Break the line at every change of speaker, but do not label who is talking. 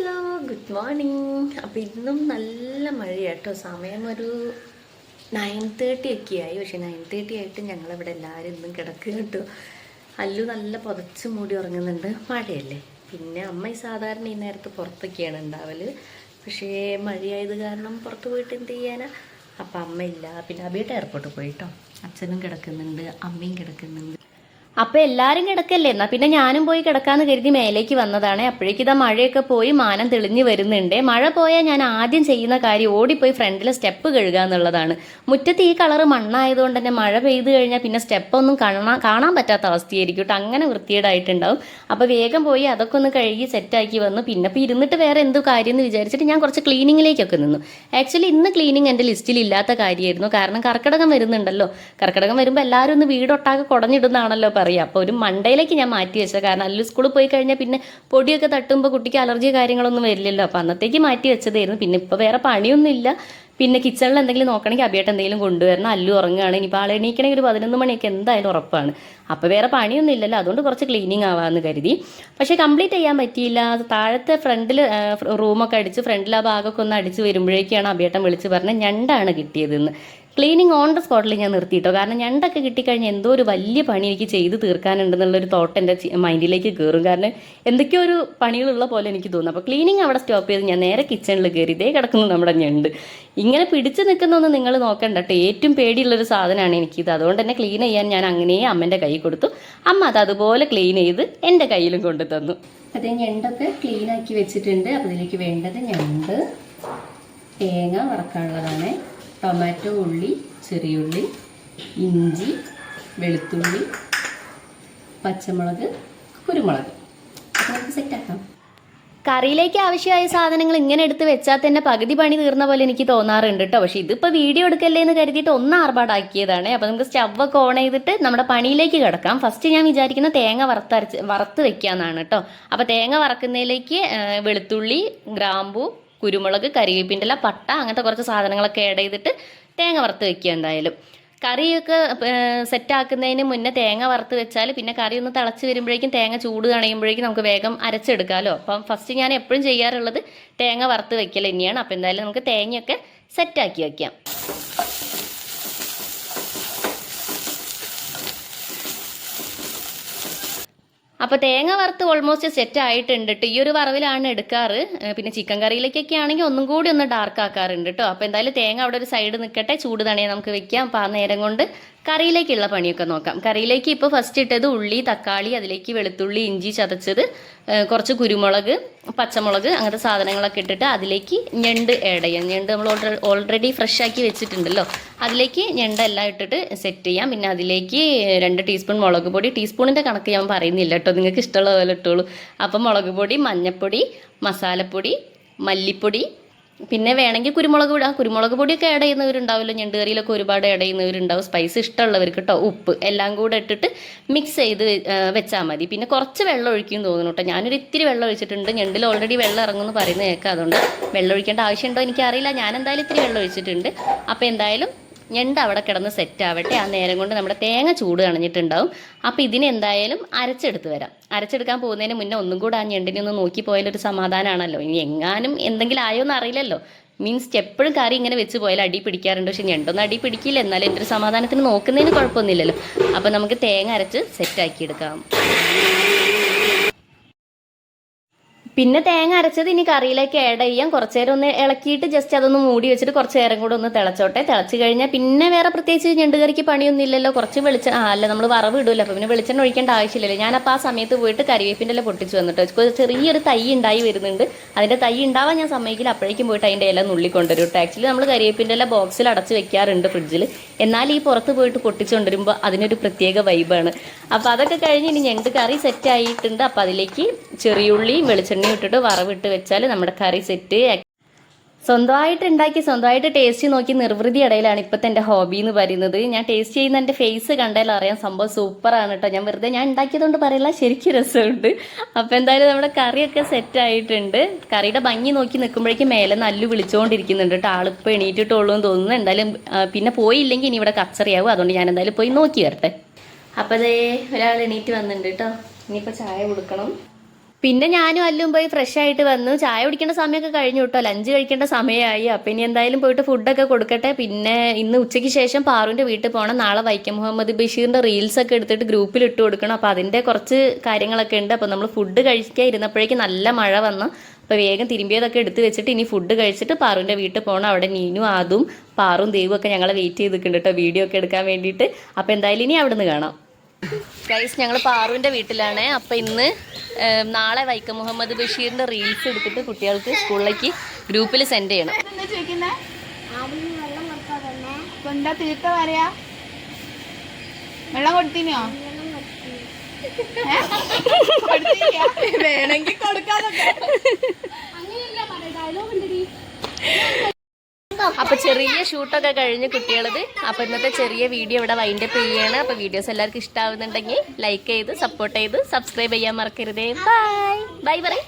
Hello good morning അപ്പോൾ ഇന്നും നല്ല മഴയാട്ടോ. സമയം ഒരു നയൻ തേർട്ടി ഒക്കെ ആയി. പക്ഷെ നയൻ തേർട്ടി ആയിട്ട് ഞങ്ങളിവിടെ എല്ലാവരും ഇന്നും കിടക്കുക കേട്ടോ അല്ലു നല്ല പുതച്ച് മൂടി ഉറങ്ങുന്നുണ്ട്. മഴയല്ലേ? പിന്നെ അമ്മ സാധാരണ ഈ നേരത്ത് പുറത്തൊക്കെയാണ് ഉണ്ടാവൽ. പക്ഷേ മഴയായത് കാരണം പുറത്ത് പോയിട്ട് എന്ത് ചെയ്യാനാ? അപ്പം അമ്മയില്ല പിന്നെ അബിയുടെ എയർപോർട്ടിൽ പോയിട്ടോ. അച്ഛനും കിടക്കുന്നുണ്ട് അമ്മയും കിടക്കുന്നുണ്ട്. അപ്പൊ എല്ലാരും കിടക്കല്ലേ? എന്നാ പിന്നെ ഞാനും പോയി കിടക്കാന്ന് കരുതി മേലേക്ക് വന്നതാണ്. അപ്പോഴേക്കും ഇതാ മഴയൊക്കെ പോയി മാനം തെളിഞ്ഞു വരുന്നുണ്ട്. മഴ പോയാൽ ഞാൻ ആദ്യം ചെയ്യുന്ന കാര്യം ഓടിപ്പോയി ഫ്രണ്ടിലെ സ്റ്റെപ്പ് കഴുകുക എന്നുള്ളതാണ്. മുറ്റത്ത് ഈ കളറ് മണ്ണായതുകൊണ്ട് തന്നെ മഴ പെയ്തു കഴിഞ്ഞാൽ പിന്നെ സ്റ്റെപ്പൊന്നും കാണാൻ കാണാൻ പറ്റാത്ത അവസ്ഥയായിരിക്കും കേട്ടോ. അങ്ങനെ വൃത്തിയേടായിട്ടുണ്ടാവും അപ്പൊ വേഗം പോയി അതൊക്കെ ഒന്ന് കഴുകി സെറ്റാക്കി വന്നു. പിന്നെ ഇപ്പൊ ഇരുന്നിട്ട് വേറെ എന്തു കാര്യം എന്ന് വിചാരിച്ചിട്ട് ഞാൻ കുറച്ച് ക്ലീനിങ്ങിലേക്കൊക്കെ നിന്നു. ആക്ച്വലി ഇന്ന് ക്ലീനിങ് എന്റെ ലിസ്റ്റിൽ ഇല്ലാത്ത കാര്യമായിരുന്നു. കാരണം കർക്കിടകം വരുന്നുണ്ടല്ലോ. കർക്കിടകം വരുമ്പോൾ എല്ലാവരും ഒന്ന് വീടൊട്ടാകെ കുടഞ്ഞിടുന്നതാണല്ലോ പറയുക അപ്പോൾ ഒരു മണ്ടയിലേക്ക് ഞാൻ മാറ്റി വെച്ചത്. കാരണം അല്ലെങ്കിൽ സ്കൂളിൽ പോയി കഴിഞ്ഞാൽ പിന്നെ പൊടിയൊക്കെ തട്ടുമ്പോൾ കുട്ടിക്ക് അലർജി കാര്യങ്ങളൊന്നും വരില്ലല്ലോ. അപ്പോൾ അന്നത്തേക്ക് മാറ്റി വെച്ചതായിരുന്നു. പിന്നെ ഇപ്പോൾ വേറെ പണിയൊന്നുമില്ല. പിന്നെ കിച്ചണിൽ എന്തെങ്കിലും നോക്കണമെങ്കിൽ അബിയായിട്ട് എന്തെങ്കിലും കൊണ്ടുവരണം. അല്ലു ഉറങ്ങുകയാണ്. ഇനി ആൾ എണീക്കണമെങ്കിൽ ഒരു പതിനൊന്ന് മണിയൊക്കെ എന്തായാലും ഉറപ്പാണ്. അപ്പോൾ വേറെ പണിയൊന്നും ഇല്ലല്ലോ അതുകൊണ്ട് കുറച്ച് ക്ലീനിങ് ആവാമെന്ന് കരുതി. പക്ഷേ കംപ്ലീറ്റ് ചെയ്യാൻ പറ്റിയില്ല. താഴത്തെ ഫ്രണ്ടിൽ റൂമൊക്കെ അടിച്ച് ഫ്രണ്ടിൽ ആ ഭാഗമൊക്കെ ഒന്ന് അടിച്ച് വരുമ്പോഴേക്കാണ് അബിയേട്ടൻ വിളിച്ച് പറഞ്ഞത് ഞണ്ടാണ് കിട്ടിയതെന്ന്. ക്ലീനിങ് ഓൺ ദ സ്പോട്ടിൽ ഞാൻ നിർത്തിയിട്ടോ. കാരണം ഞണ്ടൊക്കെ കിട്ടിക്കഴിഞ്ഞാൽ എന്തോ ഒരു വലിയ പണി എനിക്ക് ചെയ്ത് തീർക്കാനുണ്ടെന്നുള്ളൊരു തോട്ട് എന്റെ മൈൻഡിലേക്ക് കയറും കാരണം എന്തൊക്കെയോ ഒരു പണികളുള്ള പോലെ എനിക്ക് തോന്നും. അപ്പോൾ ക്ലീനിങ് അവിടെ സ്റ്റോപ്പ് ചെയ്ത് ഞാൻ നേരെ കിച്ചണിൽ കയറി ഇതേ കിടക്കുന്നു നമ്മുടെ ഞണ്ട്. ഇങ്ങനെ പിടിച്ചു നിൽക്കുന്നൊന്നും നിങ്ങൾ നോക്കണ്ട കേട്ടോ ഏറ്റവും പേടിയുള്ളൊരു സാധനമാണ് എനിക്കിത്. അതുകൊണ്ട് തന്നെ ക്ലീൻ ചെയ്യാൻ ഞാൻ അങ്ങനെ അമ്മന്റെ കൈ കൊടുത്തു. അമ്മ അത് അതുപോലെ ക്ലീൻ ചെയ്ത് എന്റെ കയ്യിലും കൊണ്ടു തന്നു. അതേ ഞണ്ടൊക്കെ ക്ലീൻ ആക്കി വെച്ചിട്ടുണ്ട്. അപ്പോൾ ഇതിലേക്ക് വേണ്ടത് ഞണ്ട് തേങ്ങ വറക്കാനുള്ളതാണ്. ടൊമാറ്റോ ഉള്ളി ചെറിയുള്ളി ഇഞ്ചി വെളുത്തുള്ളി പച്ചമുളക് കുരുമുളക്. സെറ്റാക്കാം കറിയിലേക്ക് ആവശ്യമായ സാധനങ്ങൾ ഇങ്ങനെ എടുത്ത് വെച്ചാൽ തന്നെ പകുതി പണി തീർന്ന പോലെ എനിക്ക് തോന്നാറുണ്ട് കേട്ടോ പക്ഷെ ഇതിപ്പോൾ വീഡിയോ എടുക്കല്ലേ എന്ന് കരുതിയിട്ട് ഒന്ന് ആർഭാടാക്കിയതാണ്. അപ്പോൾ നമുക്ക് സ്റ്റവൊക്കെ ഓൺ ചെയ്തിട്ട് നമ്മുടെ പണിയിലേക്ക് കിടക്കാം. ഫസ്റ്റ് ഞാൻ വിചാരിക്കുന്ന തേങ്ങ വറുത്തരച്ച് വറുത്ത് വെക്കാന്നാണ് കേട്ടോ അപ്പോൾ തേങ്ങ വറക്കുന്നതിലേക്ക് വെളുത്തുള്ളി ഗ്രാമ്പു കുരുമുളക് കരിവേപ്പിന്റെ പട്ട അങ്ങനത്തെ കുറച്ച് സാധനങ്ങളൊക്കെ ആഡ് ചെയ്തിട്ട് തേങ്ങ വറുത്ത് വെക്കുക എന്തായാലും. കറിയൊക്കെ സെറ്റ് ആക്കുന്നതിന് മുന്നേ തേങ്ങ വറുത്ത് വെച്ചാൽ പിന്നെ കറി ഒന്ന് തിളച്ച് വരുമ്പോഴേക്കും തേങ്ങ ചൂട് തണയുമ്പോഴേക്കും നമുക്ക് വേഗം അരച്ചെടുക്കാമല്ലോ അപ്പം ഫസ്റ്റ് ഞാൻ എപ്പോഴും ചെയ്യാറുള്ളത് തേങ്ങ വറുത്ത് വെക്കൽ തന്നെയാണ്. അപ്പം എന്തായാലും നമുക്ക് തേങ്ങയൊക്കെ സെറ്റാക്കി വയ്ക്കാം അപ്പോൾ തേങ്ങ വറുത്ത് ഓൾമോസ്റ്റ് സെറ്റ് ആയിട്ടുണ്ട് കേട്ടോ ഈ ഒരു വറവിലാണ് എടുക്കാറ്. പിന്നെ ചിക്കൻ കറിയിലേക്കൊക്കെ ആണെങ്കിൽ ഒന്നും കൂടി ഒന്ന് ഡാർക്ക് ആക്കാറുണ്ട് കേട്ടോ അപ്പോൾ എന്തായാലും തേങ്ങ അവിടെ ഒരു സൈഡ് നിൽക്കട്ടെ ചൂട് തണിയെ നമുക്ക് വെക്കാം. അപ്പോൾ ആ നേരം കൊണ്ട് കറിയിലേക്കുള്ള പണിയൊക്കെ നോക്കാം. കറിയിലേക്ക് ഇപ്പോൾ ഫസ്റ്റ് ഇട്ടത് ഉള്ളി തക്കാളി അതിലേക്ക് വെളുത്തുള്ളി ഇഞ്ചി ചതച്ചത് കുറച്ച് കുരുമുളക് പച്ചമുളക് അങ്ങനത്തെ സാധനങ്ങളൊക്കെ ഇട്ടിട്ട് അതിലേക്ക് ഞണ്ട് ആഡ് ചെയ്യാം. ഞണ്ട് നമ്മൾ ഓൾറെഡി ഫ്രഷ് ആക്കി വെച്ചിട്ടുണ്ടല്ലോ. അതിലേക്ക് ഞണ്ട് എല്ലാം ഇട്ടിട്ട് സെറ്റ് ചെയ്യാം. പിന്നെ അതിലേക്ക് രണ്ട് ടീസ്പൂൺ മുളക് പൊടി. ടീസ്പൂണിന്റെ കണക്ക് ഞാൻ പറയുന്നില്ല കേട്ടോ. നിങ്ങൾക്ക് ഇഷ്ടമുള്ള പോലെ ഇട്ടോളൂ. അപ്പം മുളക് പൊടി മഞ്ഞൾപ്പൊടി മസാലപ്പൊടി മല്ലിപ്പൊടി പിന്നെ വേണമെങ്കിൽ കുരുമുളക് വിടാം കുരുമുളക് പൊടിയൊക്കെ ആഡ് ചെയ്യുന്നവരുണ്ടാവില്ല ഞണ്ട് കറിയിലൊക്കെ ഒരുപാട് ആഡ് ചെയ്യുന്നവരുണ്ടാവും. സ്പൈസ് ഇഷ്ടമുള്ളവർക്ക് കേട്ടോ ഉപ്പ് എല്ലാം കൂടെ ഇട്ടിട്ട് മിക്സ് ചെയ്ത് വെച്ചാൽ മതി. പിന്നെ കുറച്ച് വെള്ളം ഒഴിക്കും തോന്നുന്നു കേട്ടോ ഞാനൊരു ഇത്തിരി വെള്ളം ഒഴിച്ചിട്ടുണ്ട്. ഞണ്ടിൽ ഓൾറെഡി വെള്ളം ഇറങ്ങുമെന്ന് പറയുന്നത് കേൾക്കാം അതുകൊണ്ട് വെള്ളം ഒഴിക്കേണ്ട ആവശ്യമുണ്ടോ എനിക്കറിയില്ല. ഞാൻ എന്തായാലും ഇത്തിരി വെള്ളം ഒഴിച്ചിട്ടുണ്ട്. അപ്പോൾ എന്തായാലും ഞണ്ട് അവിടെ കിടന്ന് സെറ്റ് ആവട്ടെ. ആ നേരം കൊണ്ട് നമ്മുടെ തേങ്ങ ചൂട് കണഞ്ഞിട്ടുണ്ടാവും അപ്പോൾ ഇതിനെന്തായാലും അരച്ചെടുത്ത് വരാം. അരച്ചെടുക്കാൻ പോകുന്നതിന് മുന്നേ ഒന്നും കൂടെ ആ ഞണ്ടിനെ ഒന്ന് നോക്കി പോയാലൊരു സമാധാനമാണല്ലോ ഇനി എങ്ങാനും എന്തെങ്കിലും ആയോ എന്ന് അറിയില്ലല്ലോ. മീൻസ് എപ്പോഴും കറി ഇങ്ങനെ വെച്ച് പോയാൽ അടി പിടിക്കാറുണ്ട്. പക്ഷെ ഞണ്ടൊന്നും അടി പിടിക്കില്ല. എന്നാലും എന്റെ ഒരു സമാധാനത്തിന് നോക്കുന്നതിന് കുഴപ്പമൊന്നുമില്ലല്ലോ. അപ്പോൾ നമുക്ക് തേങ്ങ അരച്ച് സെറ്റാക്കി എടുക്കാം. പിന്നെ തേങ്ങ അരച്ചത് ഇനി കറിയിലേക്ക് ആഡ് ചെയ്യാം. കുറച്ച് നേരം ഒന്ന് ഇളക്കിയിട്ട് ജസ്റ്റ് അതൊന്ന് മൂടി വെച്ചിട്ട് കുറച്ച് നേരം കൂടെ ഒന്ന് തിളച്ചോട്ടെ. തിളച്ച് കഴിഞ്ഞാൽ പിന്നെ വേറെ പ്രത്യേകിച്ച് ഞണ്ട് കറിക്ക് പണിയൊന്നും ഇല്ലല്ലോ. കുറച്ച് വെളിച്ച ആ അല്ല നമ്മൾ വറവ് ഇടുമല്ലോ അപ്പോൾ പിന്നെ വെളിച്ചെണ്ണ ഒഴിക്കേണ്ട ആവശ്യമില്ലല്ലോ. ഞാനപ്പോൾ ആ സമയത്ത് പോയിട്ട് കരിവേപ്പിന്റെ ഇല പൊട്ടിച്ച് വന്നിട്ട് ചെറിയൊരു തൈ ഉണ്ടായി വരുന്നുണ്ട്. അതിന്റെ തൈ ഉണ്ടാവാൻ ഞാൻ സമ്മതിക്കില്ല. അപ്പോഴേക്കും പോയിട്ട് അതിന്റെ ഇല നുള്ളിക്കൊണ്ടുവരും കേട്ടോ ആക്ച്വലി നമ്മൾ കരിവേപ്പിന്റെ ഇല ബോക്സിൽ അടച്ച് വെക്കാറുണ്ട് ഫ്രിഡ്ജിൽ എന്നാൽ ഈ പുറത്ത് പോയിട്ട് പൊട്ടിച്ചുകൊണ്ടുവരുമ്പോൾ അതിനൊരു പ്രത്യേക വൈബാണ് അപ്പോൾ അതൊക്കെ കഴിഞ്ഞ് ഇനി ഞണ്ട് കറി സെറ്റ് ആയിട്ടുണ്ട്. അപ്പോൾ അതിലേക്ക് ചെറിയുള്ളിയും വെളിച്ചെണ്ണയും ഇട്ടിട്ട് വറവിട്ട് വെച്ചാൽ നമ്മുടെ കറി സെറ്റ് സ്വന്തമായിട്ട് ഉണ്ടാക്കി സ്വന്തമായിട്ട് ടേസ്റ്റ് നോക്കി നിർവൃതി ഇടയിലാണ് ഇപ്പോഴത്തെ എന്റെ ഹോബി എന്ന് പറയുന്നത്. ഞാൻ ടേസ്റ്റ് ചെയ്യുന്ന എന്റെ ഫേസ് കണ്ടാൽ അറിയാം സംഭവം സൂപ്പറാണ് കേട്ടോ ഞാൻ വെറുതെ ഞാൻ ഉണ്ടാക്കിയതുകൊണ്ട് പറയില്ല ശരിക്കും രസമുണ്ട്. അപ്പോൾ എന്തായാലും നമ്മുടെ കറിയൊക്കെ സെറ്റ് ആയിട്ടുണ്ട്. കറിയുടെ ഭംഗി നോക്കി നിൽക്കുമ്പോഴേക്കും മേലെ നല്ല വിളിച്ചുകൊണ്ടിരിക്കുന്നുണ്ട് കേട്ടോ ആളിപ്പോൾ എണീറ്റിട്ടുള്ളൂ എന്ന് തോന്നുന്നു. എന്തായാലും പിന്നെ പോയില്ലെങ്കിൽ ഇനി ഇവിടെ കച്ചറിയാവും. അതുകൊണ്ട് ഞാൻ എന്തായാലും പോയി നോക്കി വരട്ടെ. അപ്പോൾ അതേ ഒരാൾ എണീറ്റ് വന്നിട്ടുണ്ട് കേട്ടോ ഇനിയിപ്പോൾ ചായ കൊടുക്കണം. പിന്നെ ഞാനും അല്ലും പോയി ഫ്രഷ് ആയിട്ട് വന്നു. ചായ കുടിക്കേണ്ട സമയമൊക്കെ കഴിഞ്ഞു കേട്ടോ. ലഞ്ച് കഴിക്കേണ്ട സമയമായി. അപ്പൊ ഇനി എന്തായാലും പോയിട്ട് ഫുഡൊക്കെ കൊടുക്കട്ടെ. പിന്നെ ഇന്ന് ഉച്ചയ്ക്ക് ശേഷം പാറുവിന്റെ വീട്ടിൽ പോകണം നാളെ വൈക്കം മുഹമ്മദ് റീൽസ് ഒക്കെ എടുത്തിട്ട് ഗ്രൂപ്പിൽ ഇട്ട് കൊടുക്കണം. അപ്പൊ അതിന്റെ കുറച്ച് കാര്യങ്ങളൊക്കെ ഉണ്ട്. അപ്പൊ നമ്മൾ ഫുഡ് കഴിക്കാൻ ഇരുന്നപ്പോഴേക്കും നല്ല മഴ വന്നു. അപ്പൊ വേഗം തിരുമ്പിയതൊക്കെ എടുത്ത് വെച്ചിട്ട് ഇനി ഫുഡ് കഴിച്ചിട്ട് പാറുവിന്റെ വീട്ടിൽ പോകണം അവിടെ നീനും ആദും പാറും ദേവും ഒക്കെ ഞങ്ങളെ വെയിറ്റ് ചെയ്ത് നിൽക്കുന്നുണ്ട് വീഡിയോ ഒക്കെ എടുക്കാൻ വേണ്ടിയിട്ട്. അപ്പൊ എന്തായാലും ഇനി അവിടെ നിന്ന് കാണാം. ഗൈസ് ഞങ്ങൾ പാറുവിന്റെ വീട്ടിലാണ്. അപ്പൊ ഇന്ന് നാളെ വൈക്കം മുഹമ്മദ് ബഷീറിന്റെ റീൽസ് എടുത്തിട്ട് കുട്ടികൾക്ക് സ്കൂളിലേക്ക് ഗ്രൂപ്പിൽ സെൻഡ് ചെയ്യണം.
എന്താ തീർത്ത പറയാ? വെള്ളം കൊടുത്തിനോ? വേണമെങ്കിൽ കൊടുക്കാതൊക്കെ
അപ്പോൾ ചെറിയ ഷൂട്ടൊക്കെ കഴിഞ്ഞ് കുട്ടികളത് അപ്പോൾ ഇന്നത്തെ ചെറിയ വീഡിയോ ഇവിടെ വൈൻഡപ്പ് ചെയ്യാണ്. അപ്പോൾ വീഡിയോസ് എല്ലാവർക്കും ഇഷ്ടമാവുന്നുണ്ടെങ്കിൽ ലൈക്ക് ചെയ്ത് സപ്പോർട്ട് ചെയ്ത് സബ്സ്ക്രൈബ് ചെയ്യാൻ മറക്കരുതേ. ബൈ ബൈ പറയും.